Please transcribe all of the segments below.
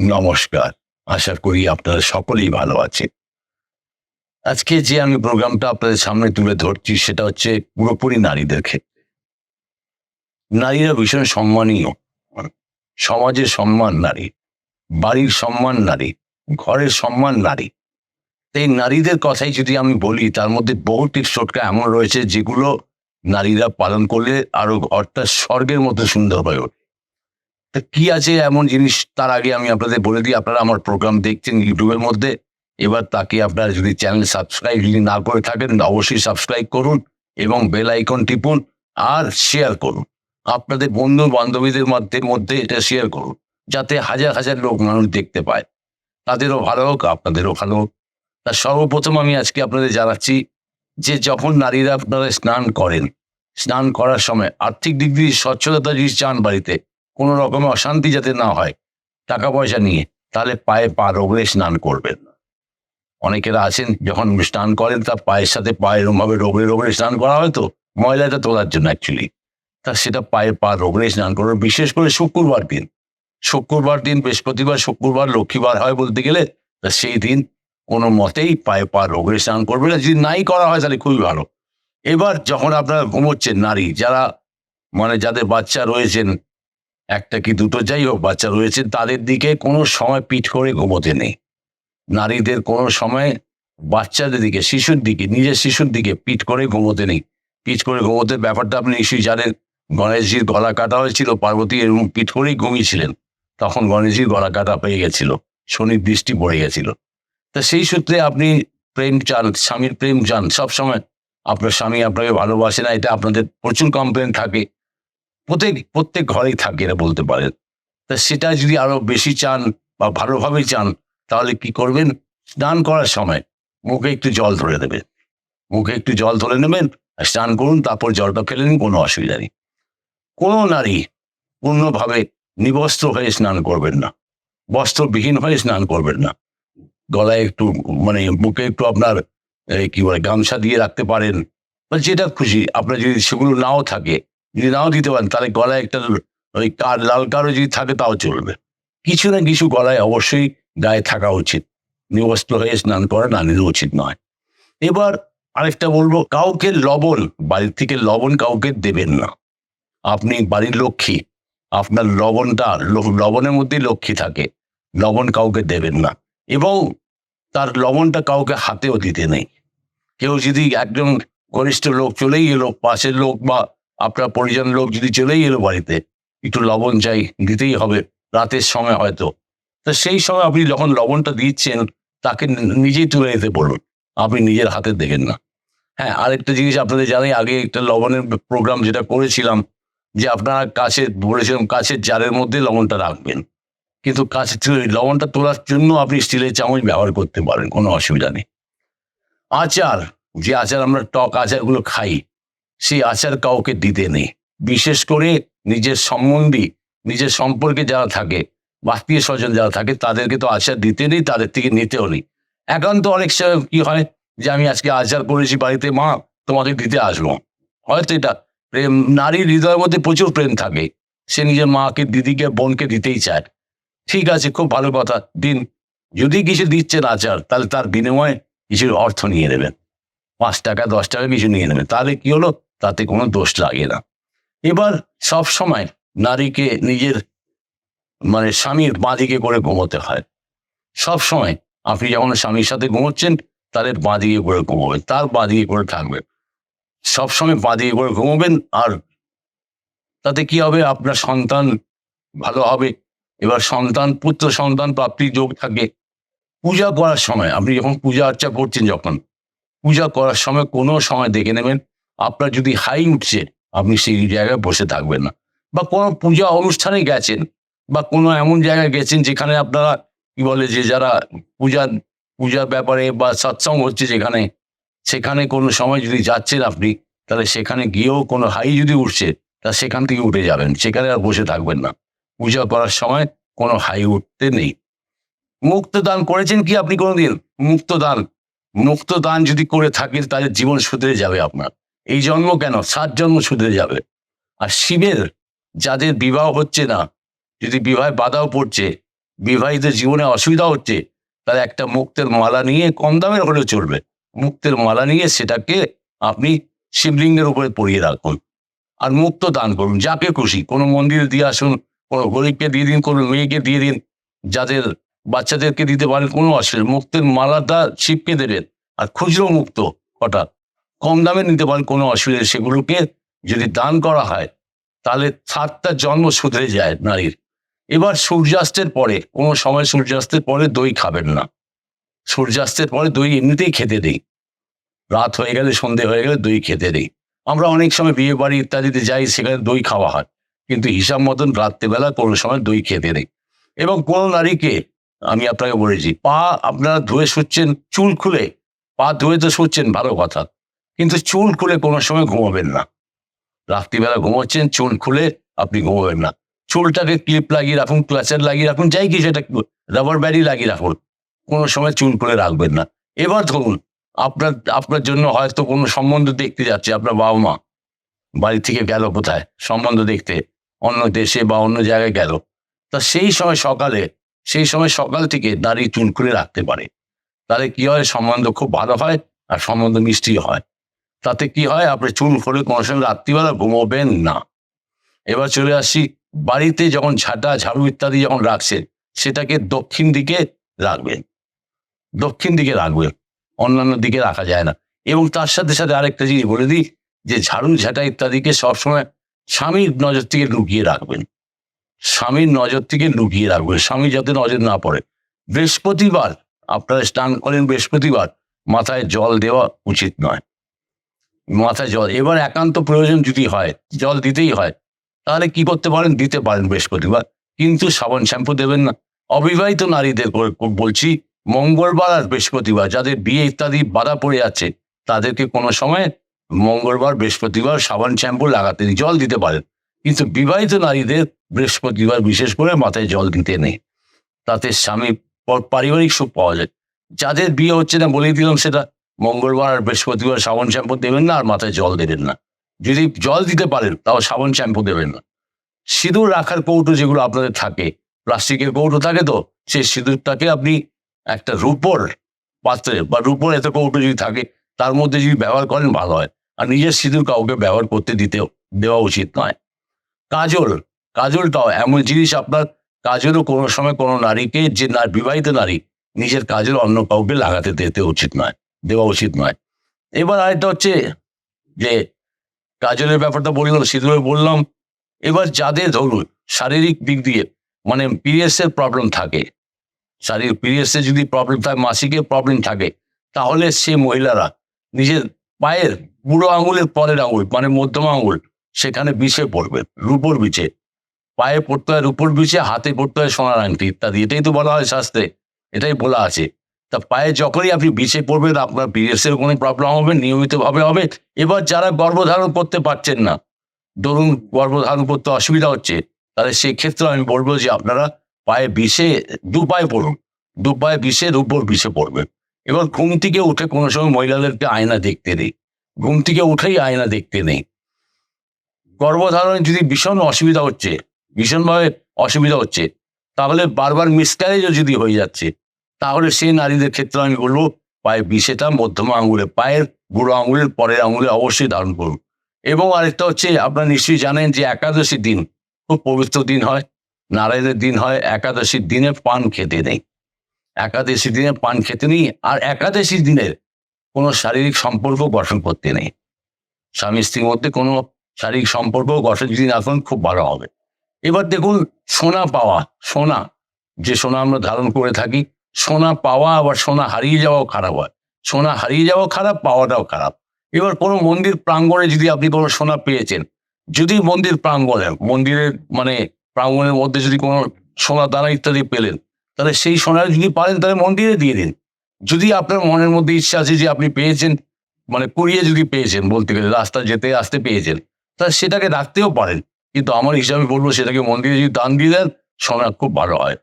নমস্কার। আশা করি আপনারা সকলেই ভালো আছেন। আজকে যে আমি প্রোগ্রামটা আপনাদের সামনে তুলে ধরছি, সেটা হচ্ছে পুরোপুরি নারীদের ক্ষেত্রে। নারীরা ভীষণ সম্মানীয়। সমাজের সম্মান নারী, বাড়ির সম্মান নারী, ঘরের সম্মান নারী। এই নারীদের কথাই যদি আমি বলি, তার মধ্যে বহু টিপস টোটকা এমন রয়েছে, যেগুলো নারীরা পালন করলে আরও ঘরটা স্বর্গের মতো সুন্দর হয়ে ওঠে। কি আছে এমন জিনিস তার আগে আমি আপনাদের বলে দিই? আপনারা আমার প্রোগ্রাম দেখছেন ইউটিউবের মধ্যে। এবার তাকে আপনারা যদি চ্যানেল সাবস্ক্রাইব যদি না করে থাকেন, অবশ্যই সাবস্ক্রাইব করুন এবং বেল আইকন টিপুন আর শেয়ার করুন। আপনাদের বন্ধু বান্ধবীদের মধ্যে মধ্যে এটা শেয়ার করুন, যাতে হাজার হাজার লোক মানুষ দেখতে পায়। তাদেরও ভালো হোক, আপনাদেরও ভালো হোক। তা সর্বপ্রথম আমি আজকে আপনাদের জানাচ্ছি যে যখন নারীরা আপনারা স্নান করেন, স্নান করার সময় আর্থিক দিক দিয়ে স্বচ্ছতা যদি চান বাড়িতে কোনো রকমের অশান্তি যাতে না হয় টাকা পয়সা নিয়ে, তাহলে পায়ে পা রোগড়ে স্নান করবেন না। অনেকেরা আছেন, যখন স্নান করেন, তার পায়ের সাথে পায়ে এরমভাবে রোগড়ে রোগড়ে স্নান করা হয় তো, ময়লাটা তোলার জন্য অ্যাকচুয়ালি তা সেটা পায়ে পা রোগড়ে স্নান করবে বিশেষ করে শুক্রবার দিন। শুক্রবার দিন, বৃহস্পতিবার, শুক্রবার, লক্ষ্মীবার হয় বলতে গেলে, তা সেই দিন কোনো মতেই পায়ে পা রোগড়ে স্নান করবে না। যদি নাই করা হয়, তাহলে খুবই ভালো। এবার যখন আপনারা ঘুমোচ্ছেন, নারী, যারা মানে যাদের বাচ্চা রয়েছেন একটা কি দুটো যাই হোক, বাচ্চা রয়েছে, তাদের দিকে কোনো সময় পিঠ করে ঘুমোতে নেই। নারীদের কোনো সময় বাচ্চাদের দিকে, শিশুর দিকে, নিজের শিশুর দিকে পিঠ করে ঘুমোতে নেই। পিঠ করে ঘুমোতে ব্যাপারটা আপনি নিশ্চয়ই জানেন, গণেশজির গলা কাটা হয়েছিল, পার্বতী এরকম পিঠ করেই ঘুমিয়েছিলেন। তখন গণেশজির গলা কাটা পেয়ে গেছিল, শনির দৃষ্টি পড়ে গেছিল। তা সেই সূত্রে আপনি প্রেম চান, স্বামীর প্রেম চান, সবসময়। আপনার স্বামী আপনাকে ভালোবাসে না, এটা আপনাদের প্রচুর কমপ্লেন থাকে। প্রত্যেক প্রত্যেক ঘরেই থাকে এটা বলতে পারেন তা সেটা যদি আরও বেশি চান বা ভালোভাবে চান, তাহলে কি করবেন? স্নান করার সময় মুখে একটু জল ধরে দেবেন। মুখে একটু জল ধরে নেবেন স্নান করুন, তারপর জলটা ফেলে নিন, কোনো অসুবিধা নেই। কোনো নারী পূর্ণভাবে নিবস্ত্র হয়ে স্নান করবেন না। বস্ত্রবিহীন হয়ে স্নান করবেন না। গলায় একটু মানে মুখে একটু আপনার কি বলে, গামছা দিয়ে রাখতে পারেন, বা যেটা খুশি। আপনার যদি সেগুলো নাও থাকে যদি নাও দিতে পারেন, তাহলে গলায় একটা ওই কার, লাল কারও যদি থাকে তাও চলবে। কিছু না কিছু গলায় অবশ্যই গায়ে থাকা উচিত। নিবস্ত্র হয়ে স্নান করা নারীর উচিত নয়। এবার আরেকটা বলব, কাউকে লবণ, বাড়ির থেকে লবণ কাউকে দেবেন না। আপনি বাড়ির লক্ষ্মী, আপনার লবণটা লবণের মধ্যেই লক্ষ্মী থাকে। লবণ কাউকে দেবেন না। এবং তার লবণটা কাউকে হাতেও দিতে নেই। কেউ যদি একজন ঘনিষ্ঠ লোক চলেই এলো, পাশের লোক বা আপনার পরিজন লোক যদি চলেই এলো বাড়িতে, একটু লবণ চাই দিতেই হবে, রাতের সময় হয়তো। তো সেই সময় আপনি যখন লবণটা দিচ্ছেন, তাকে নিজেই তুলে নিতে বলুন, আপনি নিজের হাতে দেখেন না। হ্যাঁ আরেকটা জিনিস আপনাদের জানাই, আগে একটা লবণের প্রোগ্রাম যেটা করেছিলাম, যে আপনারা কাছে বলেছিলাম কাছের জারের মধ্যে লবণটা রাখবেন। কিন্তু কাছে লবণটা তোলার জন্য আপনি স্টিলের চামচ ব্যবহার করতে পারেন, কোনো অসুবিধা নেই। আচার, যে আচার আমরা টক আচারগুলো খাই সেই আচার কাউকে দিতে নেই। বিশেষ করে নিজের সম্বন্ধী, নিজের সম্পর্কে যারা থাকে, আত্মীয় স্বজন যারা থাকে, তাদেরকে তো আচার দিতে নেই, তাদের থেকে নিতেও নেই। একান্ত অনেক সময় কি হয় যে, আমি আজকে আচার করেছি বাড়িতে, মা তোমাকে দিতে আসব। হয়তো এটা প্রেম, নারীর হৃদয়ের মধ্যে প্রচুর প্রেম থাকে। সে নিজের মাকে, দিদিকে, বোনকে দিতেই চায়। ঠিক আছে, খুব ভালো কথা, দিন। যদি কিছু দিচ্ছেন আচার, তাহলে তার বিনিময়ে কিছু অর্থ নিয়ে নেবেন। পাঁচ টাকা, দশ টাকা কিছু নিয়ে নেবেন। তাহলে কি হলো? তাতে কোনো দোষ লাগে না। এবার সব সময় নারীকে নিজের মানে স্বামীর বাঁদিকে করে ঘুমোতে হয়। সব সময় আপনি যখন স্বামীর সাথে ঘুমোচ্ছেন, তাদের বাঁদিকে করে ঘুমোবেন, তার বাঁদিকে করে থাকবেন। সবসময় বাঁদিকে করে ঘুমোবেন আর তাতে কি হবে? আপনার সন্তান ভালো হবে। এবার সন্তান, পুত্র সন্তান প্রাপ্তির যোগ থাকে। পূজা করার সময়, আপনি যখন পূজা আর্চা করছেন যখন, পূজা করার সময় কোনো সময় দেখে নেবেন আপনার যদি হাই উঠছে, আপনি সেই জায়গায় বসে থাকবেন না। বা কোনো পূজা অনুষ্ঠানে গেছেন, বা কোনো এমন জায়গায় গেছেন যেখানে আপনারা, কি বলে, যে যারা পূজার পূজার ব্যাপারে বা সৎসঙ্গ হচ্ছে যেখানে, সেখানে কোনো সময় যদি যাচ্ছেন আপনি, তাহলে সেখানে গিয়েও কোনো হাই যদি উঠছে, তা সেখান থেকে উঠে যাবেন, সেখানে আর বসে থাকবেন না। পূজা করার সময় কোনো হাই উঠতে নেই। মুক্ত দান করেছেন কি আপনি কোনোদিন? মুক্ত দান মুক্ত দান যদি করে থাকেন, তাহলে জীবন শুধরে যাবে আপনার। এই জন্ম কেন? সাত জন্ম শুধরে যাবে। আর শিবের যাদের বিবাহ হচ্ছে না, যদি বিবাহে বাধাও পড়ছে বিবাহিত জীবনে অসুবিধা হচ্ছে, তাহলে একটা মুক্তের মালা নিয়ে কম দামের হলেও চলবে। মুক্তের মালা নিয়ে সেটাকে আপনি শিবলিঙ্গের উপরে পরিয়ে রাখুন আর মুক্ত দান করুন, যাকে খুশি। কোনো মন্দিরে দিয়ে আসুন, কোনো গরিবকে দিয়ে দিন, কোনো মেয়েকে দিয়ে দিন, যাদের বাচ্চাদেরকে দিতে পারেন, কোনো অসুবিধা মুক্তের মালাটা শিবকে দেবেন আর খুচরো মুক্ত কটা কম দামে নিতে পারেন, কোনো অসুবিধা সেগুলোকে যদি দান করা হয়, তাহলে সাতটা জন্ম শুধরে যায় নারীর। এবার সূর্যাস্তের পরে, কোনো সময় সূর্যাস্তের পরে দই খাবেন না। সূর্যাস্তের পরে দই এমনিতেই খেতে দিই। রাত হয়ে গেলে, সন্ধে হয়ে গেলে দই খেতে দিই। আমরা অনেক সময় বিয়ে বাড়ি ইত্যাদিতে যাই, সেখানে দই খাওয়া হয়। কিন্তু হিসাব মতন রাত্রেবেলা কোনো সময় দই খেতে নেই এবং কোন নারীকে, আমি আপনাকে বলেছি, পা আপনারা ধুয়ে শুচ্ছেন, চুল খুলে, পা ধুয়ে তো শুচ্ছেন, ভালো কথা। কিন্তু চুল খুলে কোনো সময় ঘুমাবেন না। রাত্রিবেলা ঘুমাচ্ছেন, চুল খুলে আপনি ঘুমাবেন না। চুলটাকে ক্লিপ লাগিয়ে রাখুন, ক্লাচার লাগিয়ে রাখুন, যাই কি সেটা রাবার ব্যারি লাগিয়ে রাখুন। কোনো সময় চুল খুলে রাখবেন না। এবার ধরুন, আপনার আপনার জন্য হয়তো কোনো সম্বন্ধ দেখতে যাচ্ছে, আপনার বাবা মা বাড়ি থেকে গেল কোথায়? সম্বন্ধ দেখতে, অন্য দেশে বা অন্য জায়গায় গেল। তা সেই সময় সকালে, সেই সময় সকাল থেকে দাঁড়িয়ে চুল খুলে রাখতে পারে। তাহলে কি হয়? সম্বন্ধ খুব ভালো হয় আর সম্বন্ধ মিষ্টি হয়। তাতে কি হয়? আপনি চুল খুলে কোনো সময় রাত্রিবেলা ঘুমোবেন না। এবার চলে আসি, বাড়িতে যখন ঝাঁটা, ঝাড়ু ইত্যাদি যখন রাখছেন, সেটাকে দক্ষিণ দিকে রাখবেন। দক্ষিণ দিকে রাখবেন, অন্যান্য দিকে রাখা যায় না। এবং তার সাথে সাথে আরেকটা জিনিস বলে দিই, যে ঝাড়ু, ঝাঁটা ইত্যাদিকে সবসময় স্বামীর নজর থেকে লুকিয়ে রাখবেন। স্বামীর নজর থেকে লুকিয়ে রাখবেন, স্বামী যাতে নজর না পড়ে। বৃহস্পতিবার, আপনারা স্নান করেন বৃহস্পতিবার, মাথায় জল দেওয়া উচিত নয়। মাথায় জল। এবার একান্ত প্রয়োজন যদি হয়, জল দিতেই হয়, তাহলে কি করতে পারেন? দিতে পারেন বৃহস্পতিবার। কিন্তু সাবান শ্যাম্পু দেবেন না। অবিবাহিত নারীদের বলছি, মঙ্গলবার আর বৃহস্পতিবার, যাদের বিয়ে ইত্যাদি বাধা পড়ে যাচ্ছে, তাদেরকে কোনো সময় মঙ্গলবার, বৃহস্পতিবার সাবান শ্যাম্পু লাগাতে জল দিতে পারেন। কিন্তু বিবাহিত নারীদের বৃহস্পতিবার বিশেষ করে মাথায় জল দিতে নেই। তাতে স্বামী পারিবারিক সুখ পাওয়া যায়। যাদের বিয়ে হচ্ছে না বলেই দিলাম সেটা। মঙ্গলবার আর বৃহস্পতিবার সাবান শ্যাম্পু দেবেন না আর মাথায় জল দেবেন না। যদি জল দিতে পারেন, তাও সাবান শ্যাম্পু দেবেন না। সিঁদুর রাখার কৌটো যেগুলো আপনাদের থাকে, প্লাস্টিকের কৌটো থাকে তো, সেই সিঁদুরটাকে আপনি একটা রূপোর পাত্রে বা রূপোর এত কৌটো যদি থাকে, তার মধ্যে যদি ব্যবহার করেন, ভালো হয়। আর নিজের সিঁদুর কাউকে ব্যবহার করতে দিতে দেওয়া উচিত নয়। কাজল, কাজলটাও এমন জিনিস আপনার কাজলও কোনো সময় কোনো নারীকে, যে বিবাহিত নারী, নিজের কাজল অন্য কাউকে লাগাতে দিতে উচিত নয়। দেওয়া উচিত নয়। এবার আরেকটা হচ্ছে যে কাজলের ব্যাপারটা বললাম সিঁদুরে বললাম। এবার যাদের ধরুন শারীরিক দিক দিয়ে মানে পিরিয়ডসের প্রবলেম থাকে, শারীরিক পিরিয়ডসের যদি প্রবলেম থাকে, মাসিকের প্রবলেম থাকে, তাহলে সে মহিলারা নিজের পায়ের বুড়ো আঙুলের পরের আঙুল মানে মধ্যম আঙুল, সেখানে বিছে পড়বে, রূপোর বিছে পায়ে পড়তে হয় রূপোর বিছে হাতে পড়তে হয় সোনার আংটি ইত্যাদি, এটাই তো বলা হয় শাস্ত্রে, এটাই বলা আছে। তা পায়ে যখনই আপনি বিছে পড়বেন, আপনার পিরিয়ডসের কোনো প্রবলেম হবে, নিয়মিতভাবে হবে। এবার যারা গর্ভধারণ করতে পারছেন না, ধরুন গর্ভধারণ করতে অসুবিধা হচ্ছে, তাহলে সেই ক্ষেত্রে আমি বলব যে আপনারা পায়ে বিষে দু পায়ে পড়ুন, দু পায়ে বিষের উপর বিষে পড়বেন। এবার ঘুম থেকে উঠে কোনো সময় মহিলাদেরকে আয়না দেখতে নেই, ঘুম থেকে উঠেই আয়না দেখতে নেই। গর্ভধারণে যদি ভীষণ অসুবিধা হচ্ছে, ভীষণভাবে অসুবিধা হচ্ছে, তাহলে বারবার মিসক্যারেজও যদি হয়ে যাচ্ছে তাহলে সেই নারীদের ক্ষেত্রে আমি বলব পায়ে বিষেটা মধ্যমা আঙুলে, পায়ের বুড়ো আঙুলের পরের আঙুলে অবশ্যই ধারণ করুন। এবং আরেকটা হচ্ছে, আপনারা নিশ্চয়ই জানেন যে একাদশীর দিন খুব পবিত্র দিন হয়, নারায়ণের দিন হয়, একাদশীর দিনে পান খেতে নেই। একাদশীর দিনে পান খেতে নেই, আর একাদশীর দিনের কোনো শারীরিক সম্পর্ক গঠন করতে নেই। স্বামী স্ত্রীর মধ্যে কোনো শারীরিক সম্পর্ক গঠন যদি না করেন, খুব ভালো হবে। এবার দেখুন, সোনা পাওয়া, সোনা, যে সোনা আমরা ধারণ করে থাকি সোনা পাওয়া আবার সোনা হারিয়ে যাওয়াও খারাপ হয়। সোনা হারিয়ে যাওয়াও খারাপ, পাওয়াটাও খারাপ। এবার কোনো মন্দির প্রাঙ্গণে যদি আপনি কোনো সোনা পেয়েছেন, যদি মন্দির প্রাঙ্গণে, মন্দিরের মানে প্রাঙ্গণের মধ্যে যদি কোনো সোনা, দানা ইত্যাদি পেলেন, তাহলে সেই সোনা যদি পারেন, তাহলে মন্দিরে দিয়ে দিন। যদি আপনার মনের মধ্যে ইচ্ছা আছে যে আপনি পেয়েছেন মানে কুড়িয়ে যদি পেয়েছেন বলতে গেলে রাস্তা যেতে, আসতে পেয়েছেন, তাহলে সেটাকে রাখতেও পারেন। কিন্তু আমার হিসাবে বলব সেটাকে মন্দিরে যদি দান দিয়ে দেন, সোনা খুব ভালো হয়।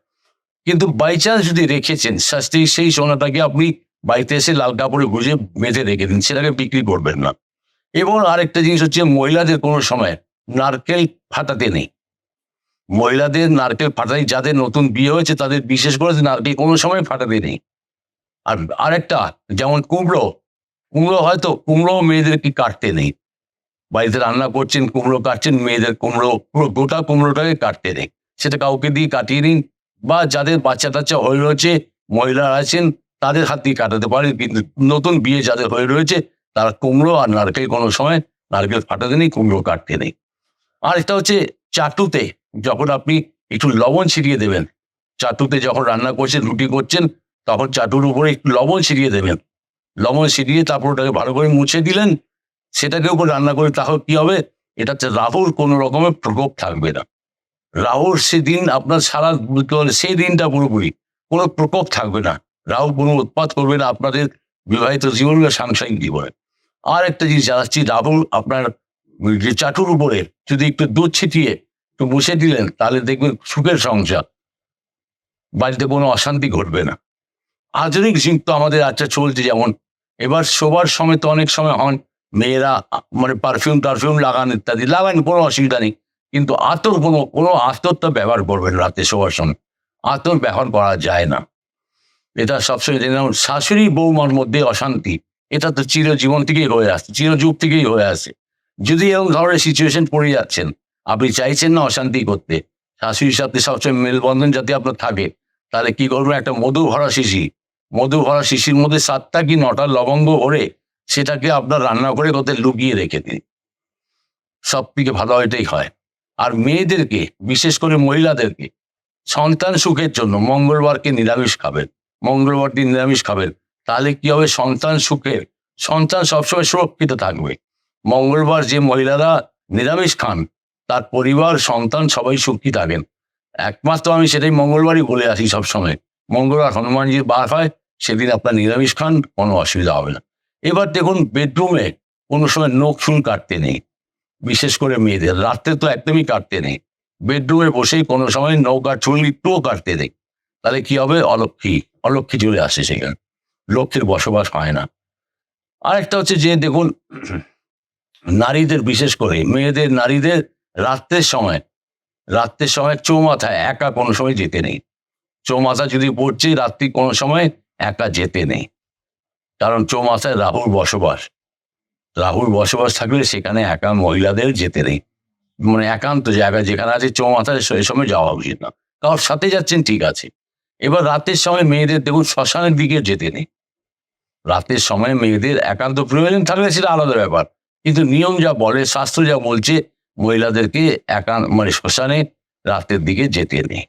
কিন্তু বাই চান্স যদি রেখেছেন, শাস্তি সেই সোনাটাকে আপনি বাড়িতে এসে লাল কাপড়ে গুজে বেঁধে রেখে দিন, সেটাকে বিক্রি করবেন না। এবং আরেকটা জিনিস হচ্ছে, মহিলাদের কোনো সময় নারকেল ফাটাতে নেই। মহিলাদের নারকেল ফাটাই যাদের নতুন বিয়ে হয়েছে, তাদের বিশেষ করে নারকেল কোনো সময় ফাটাতে নেই। আর আরেকটা, যেমন কুমড়ো কুমড়ো হয়তো কুমড়ো মেয়েদেরকে কাটতে নেই। বাড়িতে রান্না করছেন, কুমড়ো কাটছেন, মেয়েদের কুমড়ো, পুরো গোটা কুমড়োটাকে কাটতে নেই। সেটা কাউকে দিয়ে কাটিয়ে নিন বা যাদের বাচ্চা টাচ্চা হয়ে রয়েছে মহিলারা আছেন, তাদের হাত দিয়ে কাটাতে পারেন। কিন্তু নতুন বিয়ে যাদের হয়ে রয়েছে, তারা কুমড়ো আর নারকেল কোনো সময় নারকেল ফাটাতে নেই, কুমড়ো কাটতে নেই। আর এটা হচ্ছে চাটুতে, যখন আপনি একটু লবণ ছিটিয়ে দেবেন, চাটুতে যখন রান্না করছেন, রুটি করছেন, তখন চাটুর উপরে একটু লবণ ছিটিয়ে দেবেন। লবণ ছিটিয়ে তারপর ওটাকে ভালো করে মুছে দিলেন, সেটাকে উপর রান্না করে তাহলে কি হবে? এটাতে রাহুর কোনো রকমের প্রকোপ থাকবে না। রাহুর সেদিন আপনার সারা সেই দিনটা পুরোপুরি কোনো প্রকোপ থাকবে না। রাহু কোনো উৎপাত করবে না আপনাদের বিবাহিত জীবন বা সাংসারিক জীবনে। আর একটা জিনিস জানাচ্ছি, রাহু আপনার যে চাটুর উপরে যদি একটু দুধ ছিটিয়ে একটু মুছে দিলেন, তাহলে দেখবেন সুখের সংসার। বাড়িতে কোনো অশান্তি ঘটবে না। আধুনিক তো আমাদের আচ্ছা চলছে যেমন, এবার শোবার সময় তো অনেক সময় হন মেয়েরা মানে পারফিউম টারফিউম লাগান ইত্যাদি, লাগান, কোনো অসুবিধা নেই। কিন্তু আতর কোনো কোনো আতরটা ব্যবহার করবেন রাতে শোবার সময়। আতর ব্যবহার করা যায় না। এটা সবসময় রাখুন, শাশুড়ি বৌমার মধ্যে অশান্তি এটা তো চিরজীবন থেকেই হয়ে আসছে চিরযুগ থেকেই হয়ে আসে। যদি এরকম ধরনের সিচুয়েশন পড়ে যাচ্ছেন আপনি চাইছেন না অশান্তি করতে শাশুড়ির সাথে সবসময় মেলবন্ধন যাতে আপনার থাকে তাহলে কি করবেন? একটা মধু ভরা শিশি মধু ভরা শিশির মধ্যে সাতটা কি নটা লবঙ্গ ভরে সেটাকে আপনার রান্না করে কোথায় লুকিয়ে রেখে দিন। সব থেকে ভালো এটাই হয়। আর মেয়েদেরকে, বিশেষ করে মহিলাদেরকে, সন্তান সুখের জন্য মঙ্গলবারকে নিরামিষ খাবেন। মঙ্গলবার দিন নিরামিষ খাবেন। তাহলে কি হবে? সন্তান সুখের, সন্তান সবসময় সুরক্ষিত থাকবে। মঙ্গলবার যে মহিলারা নিরামিষ খান, তার পরিবার, সন্তান সবাই সুখী থাকেন। একমাত্র আমি সেটাই মঙ্গলবারই বলে আসি সবসময়। মঙ্গলবার হনুমানজির বার হয়, সেদিন আপনার নিরামিষ খান, কোনো অসুবিধা হবে না। এবার দেখুন বেডরুমে কোনো সময় নখ চুল কাটতে নেই। বিশেষ করে মেয়েদের। রাত্রে তো একদমই কাটতে নেই। বেডরুমে বসেই কোনো সময় নৌকা চুল একটুও কাটতে নেই। তাহলে কি হবে? অলক্ষী অলক্ষী চলে আসে সেখানে। লক্ষ্মীর বসবাস হয় না। আরেকটা হচ্ছে যে, দেখুন, নারীদের, বিশেষ করে মেয়েদের, নারীদের রাত্রের সময় রাত্রের সময় চৌমাথায় একা কোনো সময় যেতে নেই। চৌমাথা যদি পড়ছে, রাত্রি কোনো সময় একা যেতে নেই। কারণ চৌমাথায় রাহুর বসবাস। রাহুর বসবাস থাকলে সেখানে একা মহিলাদের যেতে নেই। মানে একান্ত জায়গা যেখানে আছে চৌমাথায় সেই সময় যাওয়া উচিত না। কারোর সাথে যাচ্ছেন, ঠিক আছে। এবার রাতের সময় মেয়েদের, দেখুন, শ্মশানের দিকে যেতে নেই। রাতের সময় মেয়েদের একান্ত প্রয়োজন থাকলে সেটা আলাদা ব্যাপার। কিন্তু নিয়ম যা বলে শাস্ত্র যা বলছে, মহিলাদেরকে একান্ত মানে শ্মশানে রাতের দিকে যেতে নেই।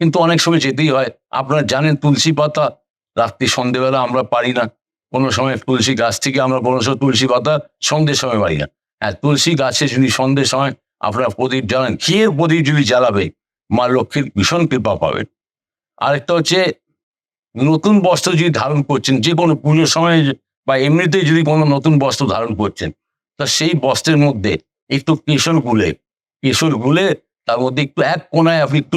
কিন্তু অনেক সময় যেতেই হয়। আপনারা জানেন, তুলসী পাতা, রাত্রি সন্ধেবেলা আমরা পারি না। কোনো সময় তুলসী গাছ থেকে আমরা কোনো সময় তুলসী পাতা সন্ধ্যের সময় পারি না। হ্যাঁ তুলসী গাছে যদি সন্ধ্যের সময় আপনারা প্রদীপ জ্বালান ঘিয়ের প্রদীপ যদি জ্বালাবে? মা লক্ষ্মীর ভীষণ কৃপা পাবেন আরেকটা হচ্ছে, নতুন বস্ত্র যদি ধারণ করছেন, যে কোনো পুজোর সময় বা এমনিতেই যদি কোনো নতুন বস্ত্র ধারণ করছেন, তা সেই বস্ত্রের মধ্যে একটু কেশর গুলে কেশর গুলে তার মধ্যে একটু এক কোনায় আপনি একটু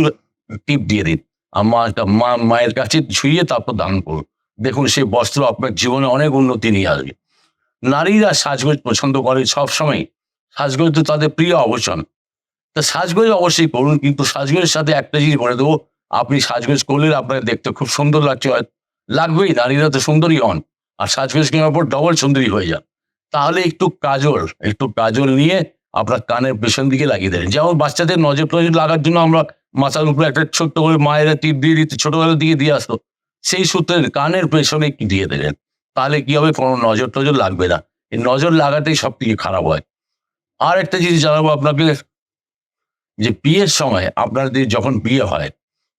টিপ দিয়ে দিন। আমার মা মায়ের কাছে ছুঁয়ে তারপর দান করুন। দেখুন, সেই বস্ত্র আপনার জীবনে অনেক উন্নতি নিয়ে আসবে। নারীরা সাজগোজ পছন্দ করে সবসময় সাজগোজ তো তাদের প্রিয় অবসর। তা সাজগোজ অবশ্যই করুন, কিন্তু সাজগোজের সাথে একটা জিনিস বলে দেবো, আপনি সাজগোজ করলে আপনাকে দেখতে খুব সুন্দর লাগছে লাগবেই, নারীরা তো সুন্দরী হন, আর সাজগোজ কেনার পর ডবল সুন্দরী হয়ে যান। তাহলে একটু কাজল একটু কাজল নিয়ে আপনার কানের পেছন দিকে লাগিয়ে দেবেন যেমন বাচ্চাদের নজর টজর লাগার জন্য আমরা মাথার উপরে একটা ছোট্ট করে মায়েরা টিপ দিয়ে দিতে ছোটবেলা দিকে দিয়ে আসতো। সেই সূত্রে কানের পেছনে একটু দিয়ে দেবেন তাহলে কি হবে? কোনো নজর টজর লাগবে না। এই নজর লাগাতেই সব থেকে খারাপ হয়। আর একটা জিনিস জানাব আপনাকে, যে বিয়ের সময় আপনাদের যখন বিয়ে হয়,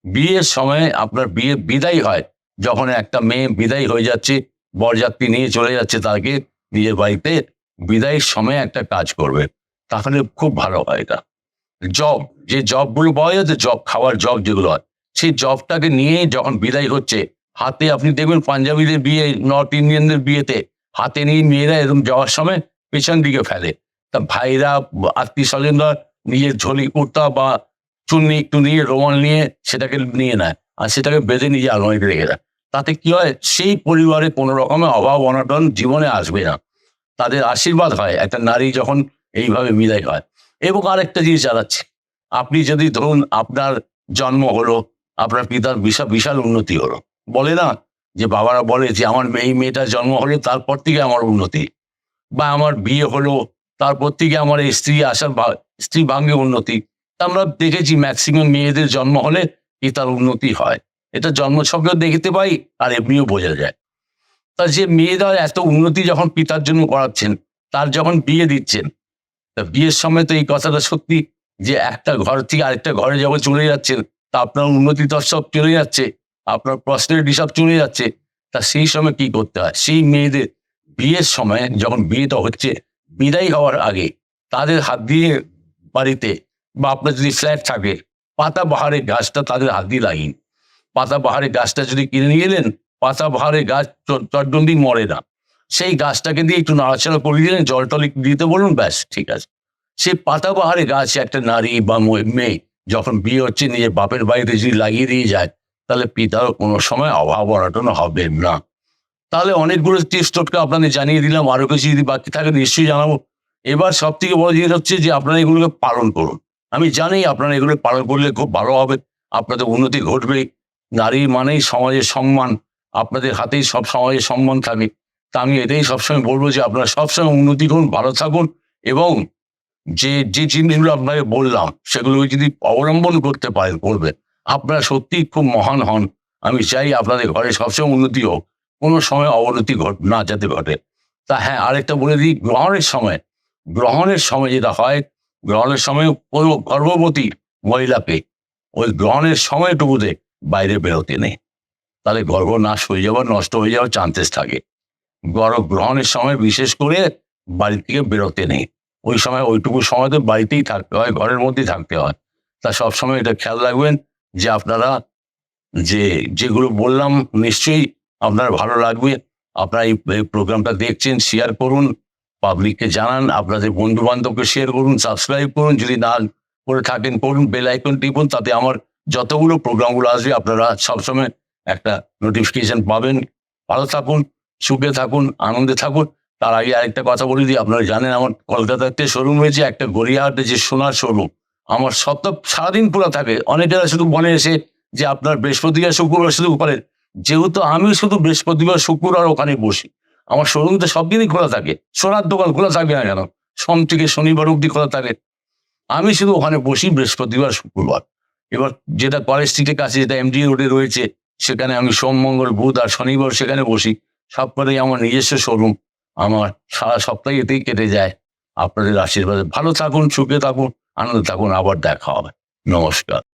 বিয়ের সময় আপনার বিয়ে বিদায় হয়, যখন একটা মেয়ে বিদায় হয়ে যাচ্ছে, বরযাত্রী নিয়ে চলে যাচ্ছে তাকে, নিজের বাড়িতে, বিদায়ের সময় একটা কাজ করবে। তাহলে খুব ভালো হয় এটা। জব, যে জবগুলো পাওয়া যাচ্ছে জব, খাওয়ার জব যেগুলো হয় সেই জবটাকে নিয়ে যখন বিদায় হচ্ছে, হাতে আপনি দেখবেন পাঞ্জাবিদের বিয়ে নর্থ ইন্ডিয়ানদের বিয়েতে, হাতে নিয়ে মেয়েরা এরকম যাওয়ার সময় পেছন দিকে ফেলে। তা ভাইরা, আত্মীয় স্বজনরা নিজের ঝোলি, কুর্তা বা চুন্নি একটু নিয়ে, রোমাল নিয়ে সেটাকে নিয়ে নেয় আর সেটাকে বেঁধে নিজে আলমারিতে রেখে দেয়। তাতে কি হয়? সেই পরিবারে কোনো রকমের অভাব, অনটন জীবনে আসবে না। তাদের আশীর্বাদ হয়, একটা নারী যখন এইভাবে বিদায় হয়। এবং আরেকটা জিনিস জানাচ্ছি। আপনি যদি ধরুন আপনার জন্ম হলো আপনার পিতার বিশাল বিশাল উন্নতি হলো। বলে না যে বাবারা বলে যে আমার এই মেয়েটার জন্ম হলো তারপর থেকে আমার উন্নতি। বা আমার বিয়ে হলো, তারপর থেকে আমার স্ত্রী আসার স্ত্রী ভাঙ্গে উন্নতি। আমরা দেখেছি ম্যাক্সিমাম মেয়েদের জন্ম হলে পিতার উন্নতি হয়। এটা জন্মছকেও দেখতে পাই, আর এমনিও বোঝা যায়। তা যে মেয়েরা এত উন্নতি যখন পিতার জন্য করাচ্ছেন, তার যখন বিয়ে দিচ্ছেন, তা বিয়ের সময় তো এই কথাটা সত্যি যে একটা ঘর থেকে আরেকটা ঘরে যখন চলে যাচ্ছেন তা আপনার উন্নতি তো সব চলে যাচ্ছে, আপনার প্রসপেরিটি সব চলে যাচ্ছে, তা সেই সময় কি করতে হয়? সেই মেয়েদের বিয়ের সময় যখন বিয়েটা হচ্ছে, বিদায় হওয়ার আগে তাদের হাত দিয়ে বাড়িতে বা আপনার যদি ফ্ল্যাট থাকে, পাতা বাহারের গাছটা তাদের হাত দিয়ে লাগিয়ে পাতা বাহারের গাছটা যদি কিনে নিয়ে এলেন, পাতা বাহারের গাছ চট্টন্দি মরে না। সেই গাছটাকে দিয়ে একটু নাড়াচাড়া করে দিলেন জল টল দিতে বলুন, ব্যাস, ঠিক আছে। সেই পাতা বাহারে গাছ একটা নারী বা মেয়ে যখন বিয়ে হচ্ছে, নিজের বাপের বাড়িতে যদি লাগিয়ে দিয়ে যায়, তাহলে পিতার কোনো সময় অভাব অনটন হবে না। তাহলে অনেকগুলো টিপস টোটকা আপনাদের জানিয়ে দিলাম। আরও কিছু যদি বাকি থাকে, নিশ্চয়ই জানাব। এবার সব থেকে বড় জিনিস হচ্ছে যে, আপনারা এগুলোকে পালন করুন। আমি জানি আপনারা এগুলো পালন করলে খুব ভালো হবে। আপনাদের উন্নতি ঘটবে। নারী মানেই সমাজের সম্মান। আপনাদের হাতেই সব সমাজের সম্মান থাকে। তা আমি এটাই সবসময় বলব যে, আপনারা সবসময় উন্নতি করুন, ভালো থাকুন এবং যে যে জিনিসগুলো আপনাকে বললাম, সেগুলো যদি অবলম্বন করতে পারেন, করবেন। আপনারা সত্যিই খুব মহান হন। আমি চাই আপনাদের ঘরে সবসময় উন্নতি হোক। কোনো সময় অবনতি ঘট, না যাতে ঘটে। তা হ্যাঁ আরেকটা বলে দিই, গ্রহণের সময়। গ্রহণের সময় যেটা হয়, গ্রহণের সময় কোনো গর্ভবতী মহিলাকে ওই গ্রহণের সময়টুকুতে বাইরে বেরোতে নেই। তাহলে গর্ভ নাশ হয়ে যাওয়ার নষ্ট হয়ে যাওয়ার চান্সেস থাকে। গর্ভ, গ্রহণের সময় বিশেষ করে বাড়ি থেকে বেরোতে নেই। ওই সময় ওইটুকু সময় তো বাড়িতেই থাকতে হয়, ঘরের মধ্যেই থাকতে হয়। তা সবসময় এটা খেয়াল রাখবেন যে আপনারা যে, যেগুলো বললাম নিশ্চয়ই আপনার ভালো লাগবে। আপনারা এই প্রোগ্রামটা দেখছেন শেয়ার করুন পাবলিককে জানান, আপনাদের বন্ধু বান্ধবকে শেয়ার করুন সাবস্ক্রাইব করুন, যদি না করে থাকেন, করুন বেল আইকন টিপুন, তাতে আমার যতগুলো প্রোগ্রামগুলো আসবে, আপনারা সবসময় একটা নোটিফিকেশন পাবেন। ভালো থাকুন, সুখে থাকুন, আনন্দে থাকুন। তার আগে আরেকটা কথা বলে দিই, আপনারা জানেন আমার কলকাতাতে শোরুম হয়েছে একটা গড়িয়াহাটে যে সোনার শোরুম আমার সপ্তাহ, সারাদিন খোলা থাকে। অনেকেরা শুধু মনে এসে যে আপনার বৃহস্পতিবার, শুক্রবার শুধু করেন। যেহেতু আমি শুধু বৃহস্পতিবার, শুক্রবার ওখানে বসি। আমার শোরুম তো সব দিনই খোলা থাকে। সোনার দোকান খোলা থাকবে না কেন? সোম থেকে শনিবার অবধি খোলা থাকে। আমি শুধু ওখানে বসি বৃহস্পতিবার, শুক্রবার। এবার যেটা কলেজ স্ট্রিটের কাছে, যেটা এমডি রোডে রয়েছে, সেখানে আমি সোম, মঙ্গল, বুধ আর শনিবার সেখানে বসি। সব আমার নিজস্ব শোরুম আমার সারা সপ্তাহে এতেই কেটে যায়। আপনাদের আশীর্বাদে ভালো থাকুন, সুখে থাকুন, আনন্দে থাকুন। আবার দেখা হবে। নমস্কার।